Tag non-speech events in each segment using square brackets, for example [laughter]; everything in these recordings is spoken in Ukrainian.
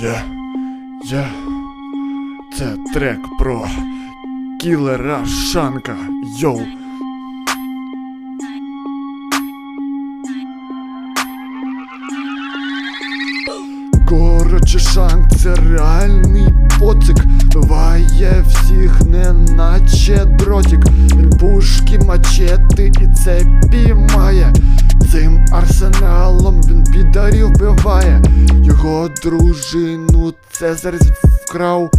Я. Я. Це трек про кілера Шанка. Йоу. Коротше, Шанк це реальний поцик. Биває всіх, неначе дротик. Пушки, мачети і цепі має. Цим арсеналом він підарів вбиває. Його дружину Цезарь вкрав,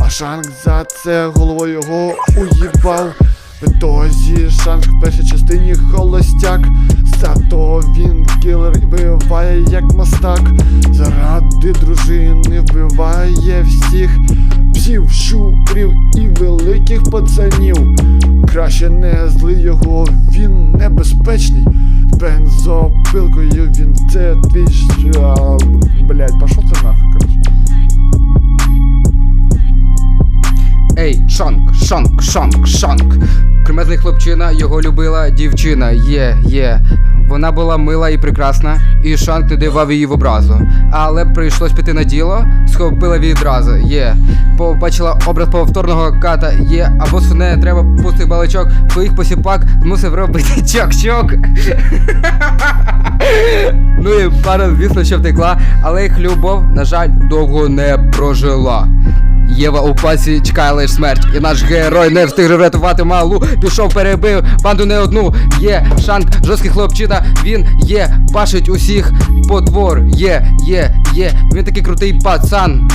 а Шанк за це головою його уїбав. В ітозі Шанк в першій частині холостяк. Зато він кілер і вбиває як мастак. Заради дружини вбиває всіх псів, щурів і великих пацанів. Краще не зли його, він небезпечний. Бензопилкою він це твій щ- Блять, пошов ти нахуй, короче. Ей, Шанк, Шанк, Шанк, Шанк. Кремезний хлопчина, його любила дівчина. Є, є. Вона була мила і прекрасна, і Шанк не дивав її в образу. Але прийшлось піти на діло, схопила відразу. Є. Побачила образ повторного ката. Є. Або свине треба пустий баличок, своїх посіпак змусив робити [laughs] чок-чок. Пара, звісно, що втекла, але їх любов, на жаль, довго не прожила. Єва у пасі чекає лиш смерть, і наш герой не встиг врятувати малу. Пішов, перебив банду не одну. Є шанк, жорсткий хлопчина, він є, бачить усіх по двор. Є, є, є, він такий крутий пацан.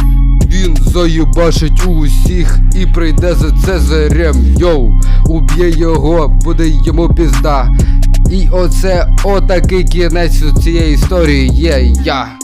Він заєбашить усіх і прийде за Цезарем. Йоу, уб'є його, буде йому пізда. І оце отакий кінець цієї історії є я.